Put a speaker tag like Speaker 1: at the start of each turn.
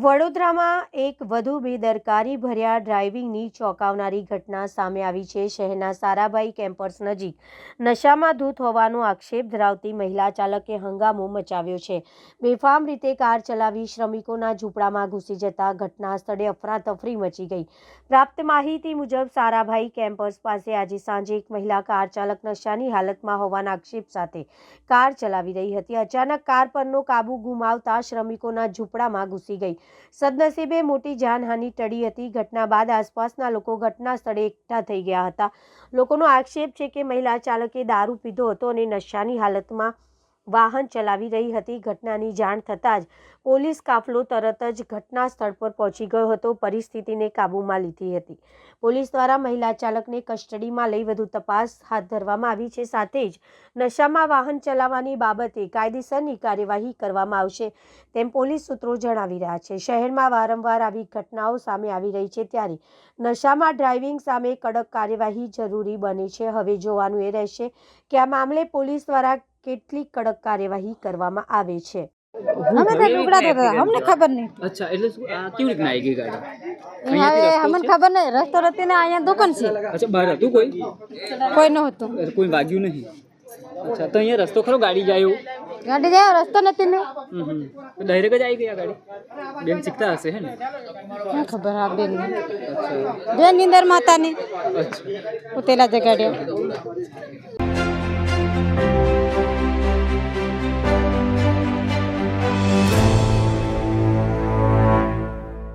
Speaker 1: વડોદરામાં એક વધુ બેદરકારી ભર્યા ડ્રાઇવિંગની ચોંકાવનારી ઘટના સામે આવી છે. શહેરના સારાભાઈ કેમ્પસ નજીક નશામાં ધૂત હોવાનો આક્ષેપ ધરાવતી મહિલા ચાલકે હંગામો મચાવ્યો છે. બેફામ રીતે કાર ચલાવી શ્રમિકોના ઝૂંપડામાં ઘૂસી જતા ઘટના સ્થળે અફરાતફરી મચી ગઈ. પ્રાપ્ત માહિતી મુજબ સારાભાઈ કેમ્પસ પાસે આજે સાંજે એક મહિલા કાર ચાલક નશાની હાલતમાં હોવાના આક્ષેપ સાથે કાર ચલાવી રહી હતી. અચાનક કાર પરનો કાબુ ગુમાવતા શ્રમિકોના ઝૂંપડામાં ઘૂસી ગઈ. સદનસીબે મોટી જાનહાનિ ટળી હતી. ઘટના બાદ આસપાસના લોકો ઘટના સ્થળે એકઠા થઈ ગયા હતા. લોકોનો આક્ષેપ છે કે મહિલા ચાલકે દારૂ પીધો હતો અને નશાની હાલતમાં વાહન ચલાવી રહી હતી. ઘટનાની જાણ થતાં જ પોલીસ કાફલો તરત જ ઘટના સ્થળ પર પહોંચી ગયો હતો. પરિસ્થિતિને કાબૂમાં લીધી હતી. પોલીસ દ્વારા મહિલા ચાલકને કસ્ટડીમાં લઈ વધુ તપાસ હાથ ધરવામાં આવી છે. સાથે જ નશામાં વાહન ચલાવવાની બાબતે કાયદેસરની કાર્યવાહી કરવામાં આવશે તેમ પોલીસ સૂત્રો જણાવી રહ્યા છે. શહેરમાં વારંવાર આવી ઘટનાઓ સામે આવી રહી છે ત્યારે નશામાં ડ્રાઇવિંગ સામે કડક કાર્યવાહી જરૂરી બને છે. હવે જોવાનું એ રહેશે કે આ મામલે પોલીસ દ્વારા કેટલી કડક કાર્યવાહી કરવામાં આવે છે?
Speaker 2: અમે તો ટુકડા હતા અમને ખબર નહીં.
Speaker 3: અચ્છા એટલે શું આ કેવી રીતના આવી ગઈ ગાડી?
Speaker 2: હવે અમને ખબર નહીં. રસ્તો રસ્તી ને અહીંયા દુકાન છે.
Speaker 3: અચ્છા બહાર હતું કોઈ?
Speaker 2: કોઈ નહોતું.
Speaker 3: કોઈ વાગ્યું નહીં. અચ્છા તો અહીંયા રસ્તો ખરો ગાડી જાય એવું?
Speaker 2: ગાડી જાય રસ્તો નથી ને.
Speaker 3: હમ હમ. તો ડાયરેક્ટ જ આવી ગઈ ગાડી? બેન શીખતા હશે હે ને?
Speaker 2: શું ખબર આ બેન બેન નીંદર માતાની.
Speaker 3: અચ્છા.
Speaker 2: ઉતેલા જગાડ્યા